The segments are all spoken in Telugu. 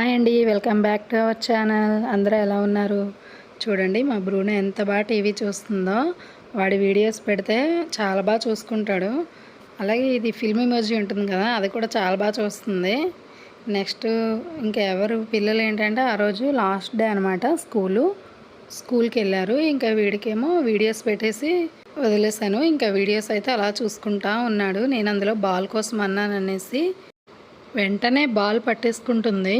హాయ్ అండి welcome back to our channel అందరూ ఎలా ఉన్నారు? చూడండి మా బ్రూనో ఎంత బాగా టీవీ చూస్తుందో. వాడి వీడియోస్ పెడితే చాలా బాగా చూసుకుంటాడు. అలాగే ఇది ఫిల్మ్ ఇమోజీ ఉంటుంది కదా అది కూడా చాలా బాగా చూస్తుంది. నెక్స్ట్ ఇంకా ఎవరు పిల్లలు ఏంటంటే ఆ రోజు లాస్ట్ డే అనమాట స్కూలు స్కూల్కి వెళ్ళారు. ఇంకా వీడికేమో వీడియోస్ పెట్టేసి వదిలేశాను. ఇంకా వీడియోస్ అయితే అలా చూసుకుంటా ఉన్నాడు. నేను అందులో బాల్ కోసం అన్నాను అనేసి వెంటనే బాల్ పట్టేసుకుంటుంది.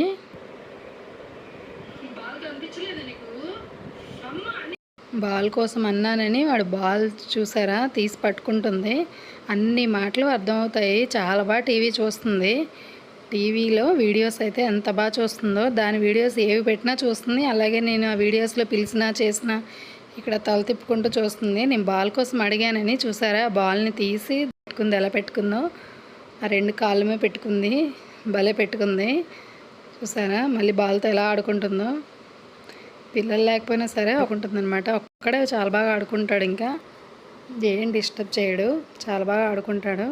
బాల్ కోసం అన్నానని వాడు బాల్ చూసారా? తీసి పట్టుకుంటుంది. అన్ని మాటలు అర్థమవుతాయి. చాలా బాగా టీవీ చూస్తుంది. టీవీలో వీడియోస్ అయితే ఎంత బాగా చూస్తుందో దాని వీడియోస్ ఏవి పెట్టినా చూస్తుంది. అలాగే నేను ఆ వీడియోస్లో పిలిచినా చేసినా ఇక్కడ తల తిప్పుకుంటూ చూస్తుంది. నేను బాల్ కోసం అడిగానని చూసారా? ఆ బాల్ని తీసి పెట్టుకుంది. ఎలా పెట్టుకుందో? ఆ రెండు కాళ్ళ మీద పెట్టుకుంది. భలే పెట్టుకుంది. చూసారా? మళ్ళీ బాల్తో ఎలా ఆడుకుంటుందో? పిల్లలు లేకపోయినా సరే అనమాట ఒక్కడే చాలా బాగా ఆడుకుంటాడు ఇంకా. ఏం డిస్టర్బ్ చేయడు. చాలా బాగా ఆడుకుంటాడు.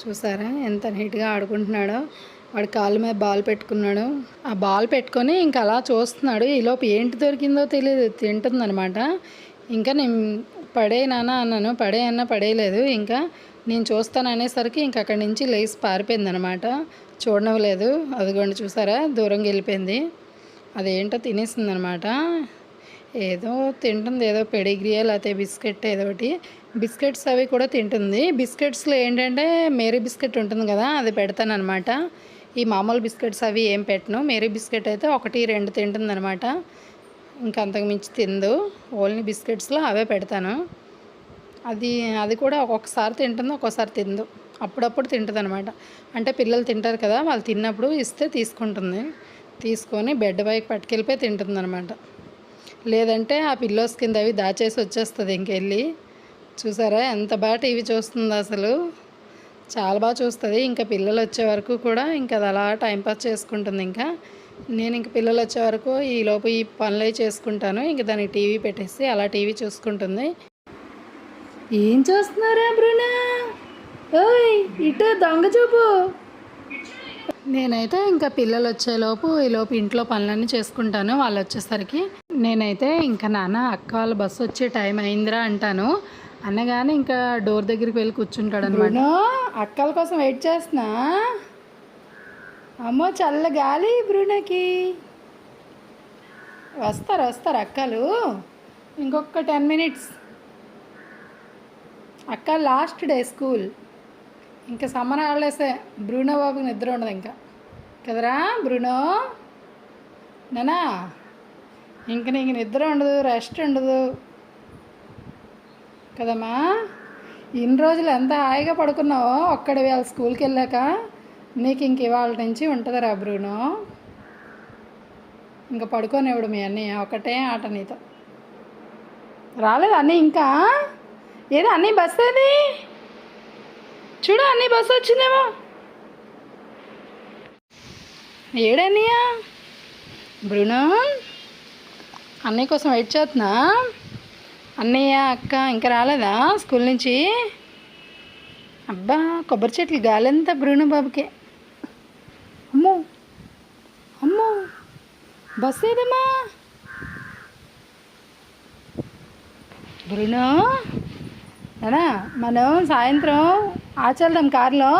చూసారా ఎంత నీట్గా ఆడుకుంటున్నాడో. వాడి కాళ్ళ మీద బాల్ పెట్టుకున్నాడు. ఆ బాల్ పెట్టుకొని ఇంకా అలా చూస్తున్నాడు. ఈలోపు ఏంటి దొరికిందో తెలియదు తింటుందనమాట ఇంకా నేను పడే నాన్న అన్నాను. పడే అన్న పడేయలేదు. ఇంకా నేను చూస్తాను అనేసరికి ఇంక అక్కడి నుంచి లేచి పారిపోయిందనమాట చూడనవలేదు అదిగోండి చూసారా? దూరంగా వెళ్ళిపోయింది. అదేంటో తినేసింది అనమాట ఏదో తింటుంది ఏదో పెడిగ్రియా లేకపోతే బిస్కెట్ ఏదో ఒకటి. బిస్కెట్స్ అవి కూడా తింటుంది. బిస్కెట్స్లో ఏంటంటే మేరీ బిస్కెట్ ఉంటుంది కదా అది పెడతాను అనమాట ఈ మామూలు బిస్కెట్స్ అవి ఏం పెట్టను. మేరీ బిస్కెట్ అయితే ఒకటి రెండు తింటుంది అనమాట ఇంకా అంతకు మించి తిందు. ఓన్లీ బిస్కెట్స్లో అవే పెడతాను. అది అది కూడా ఒక్కొక్కసారి తింటుంది ఒక్కోసారి తిందు. అప్పుడప్పుడు తింటుంది అనమాట అంటే పిల్లలు తింటారు కదా వాళ్ళు తిన్నప్పుడు ఇస్తే తీసుకుంటుంది. తీసుకొని బెడ్ పైకి పట్టుకెళ్ళిపోయి తింటుందన్నమాట. లేదంటే ఆ పిల్లోస్ కింద అవి దాచేసి వచ్చేస్తుంది ఇంకెళ్ళి. చూసారా? ఎంత బాగా టీవీ చూస్తుంది అసలు. చాలా బాగా చూస్తుంది. ఇంకా పిల్లలు వచ్చే వరకు కూడా ఇంకా అది అలా టైంపాస్ చేసుకుంటుంది ఇంకా. నేను ఇంక పిల్లలు వచ్చే వరకు ఈ ఈ పనులు చేసుకుంటాను. ఇంక దానికి టీవీ పెట్టేసి అలా టీవీ చూసుకుంటుంది. ఏం చూస్తున్నారా బ్రునా ఓయ్ ఇటు దొంగ చూపు. నేనైతే ఇంకా పిల్లలు వచ్చేలోపు ఈలోపు ఇంట్లో పనులన్నీ చేసుకుంటాను వాళ్ళు వచ్చేసరికి. నేనైతే ఇంకా నాన్న అక్క వాళ్ళ బస్సు వచ్చే టైం అయిందిరా అంటాను. అన్నగానే ఇంకా డోర్ దగ్గరికి వెళ్ళి కూర్చుంటాడు అనమాట అక్కల కోసం వెయిట్ చేస్తున్నా? అమ్మో చల్ల గాలి బ్రూనకి. వస్తారు వస్తారు అక్కలు. ఇంకొక టెన్ మినిట్స్. అక్క లాస్ట్ డే స్కూల్. ఇంకా సమ్మర్ హాలిడేసే బ్రూనో బాబుకి నిద్ర ఉండదు ఇంకా. కదరా బ్రూనో? నానా? ఇంక నీకు నిద్ర ఉండదు రెస్ట్ ఉండదు. కదమ్మా? ఇన్ని రోజులు ఎంత హాయిగా పడుకున్నావో ఒక్కడి వాళ్ళ స్కూల్కి వెళ్ళాక? నీకు ఇంక ఇవాళ నుంచి ఉంటుందిరా బ్రూనో. ఇంకా పడుకోనివ్వడు మీ అన్నయ్య ఒకటే ఆట నీతో. రాలేదు అన్నీ ఇంకా? ఏదో అన్నీ బస్ ఏది? చూడు అన్నీ బస్సు వచ్చిందేమో. ఏడన్నయ్యా బ్రూనో? అన్నయ్య కోసం వెయిట్ చేస్తున్నా. అన్నయ్య అక్క ఇంకా రాలేదా స్కూల్ నుంచి? అబ్బా కొబ్బరి చెట్లు గాలంతా బ్రూనో బాబుకే. అమ్మో అమ్మో బస్ ఏదమ్మా? బ్రూనో? మనం సాయంత్రం ఆచెళ్దాం కారులో.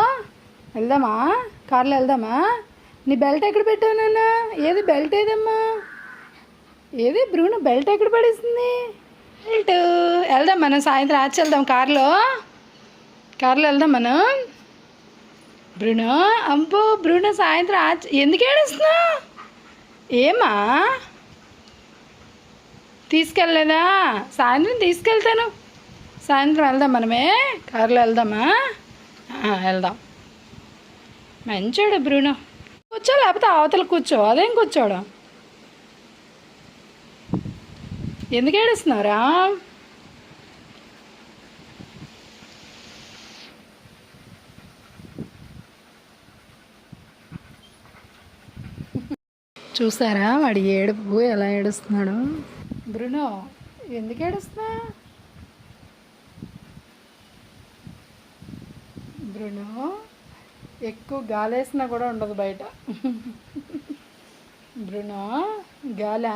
వెళ్దామా? కారులో వెళ్దామా? నీ బెల్ట్ ఎక్కడ పెట్టావు నాన్న? ఏది బెల్ట్ ఏదమ్మా? ఏది బ్రూను? బెల్ట్ ఎక్కడ పడేసింది? బెల్ట్. వెళ్దాం మనం సాయంత్రం ఆచి వెళ్దాం కారులో. కారులో వెళ్దాం మనం. బ్రూనో? అంపో బ్రూనో సాయంత్రం ఆచి ఎందుకు ఏడుస్తున్నా ఏమా? తీసుకెళ్ళలేదా? సాయంత్రం తీసుకెళ్తాను. సాయంత్రం వెళ్దాం మనమే. కారులో వెళ్దామా? వెళ్దాం. మంచోడు బ్రూనో? కూర్చో లేకపోతే అవతల కూర్చో. అదేం కూర్చోడు? ఎందుకు ఏడుస్తున్నారా చూసారా వాడి ఏడుపు ఎలా ఏడుస్తున్నాడు? బ్రునో ఎందుకు ఏడుస్తున్నా బ్రునో ఎక్కువ గాలేసినా కూడా ఉండదు బయట. బ్రునో గాలా.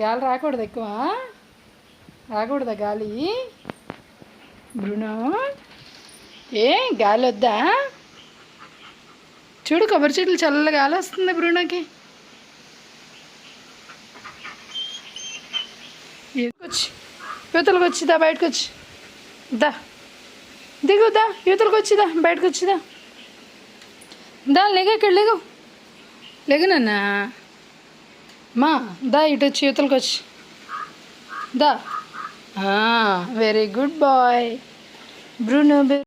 గాలి రాకూడదు ఎక్కువ. రాకూడదా గాలి? బ్రునో ఏ గాలి వద్దా చూడు కొబ్బరి చెట్లు చల్ల గాలి వస్తుంది బ్రూనోకి వచ్చి యువతలకు వచ్చిదా బయటకు వచ్చి. దా. దిగు దా. యువతలకు వచ్చిదా బయటకు వచ్చిదా దా. లేగా ఇక్కడ లేగు. లేగు మా దా ఇటు వచ్చి యువతలకు వచ్చి. దా. Very good boy Bruno